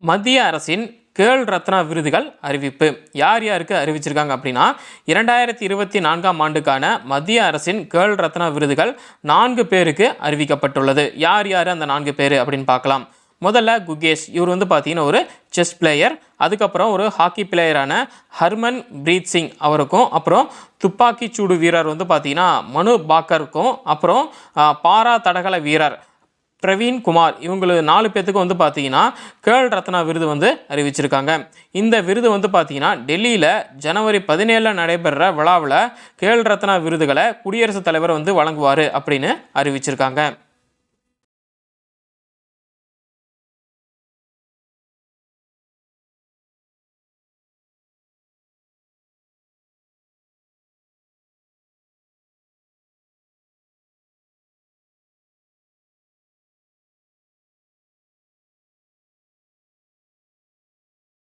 மத்திய அரசின் கேள் ரத்னா விருதுகள் அறிவிப்பு. யார் யாருக்கு அறிவிச்சிருக்காங்க அப்படின்னா இரண்டாயிரத்தி இருபத்தி நான்காம் ஆண்டுக்கான மத்திய அரசின் கேள் ரத்னா விருதுகள் நான்கு பேருக்கு அறிவிக்கப்பட்டுள்ளது. யார் யார் அந்த நான்கு பேர் அப்படின்னு பார்க்கலாம். முதல்ல குகேஷ். இவர் வந்து பார்த்தீங்கன்னா ஒரு செஸ் பிளேயர். அதுக்கப்புறம் ஒரு ஹாக்கி பிளேயரான ஹர்மன் பிரீத் சிங் அவருக்கும் அப்புறம் துப்பாக்கி சூடு வீரர் வந்து பார்த்தீங்கன்னா மனு பாக்கருக்கும் அப்புறம் பாரா தடகள வீரர். பிரவீன் குமார் இவங்களது நாலு பேர்த்துக்கு வந்து பார்த்தீங்கன்னா கேள் ரத்னா விருது வந்து அறிவிச்சிருக்காங்க. இந்த விருது வந்து பார்த்தீங்கன்னா டெல்லியில் ஜனவரி பதினேழில் நடைபெற விழாவில் கேள் ரத்னா விருதுகளை குடியரசுத் தலைவர் வந்து வழங்குவார் அப்படின்னு அறிவிச்சிருக்காங்க.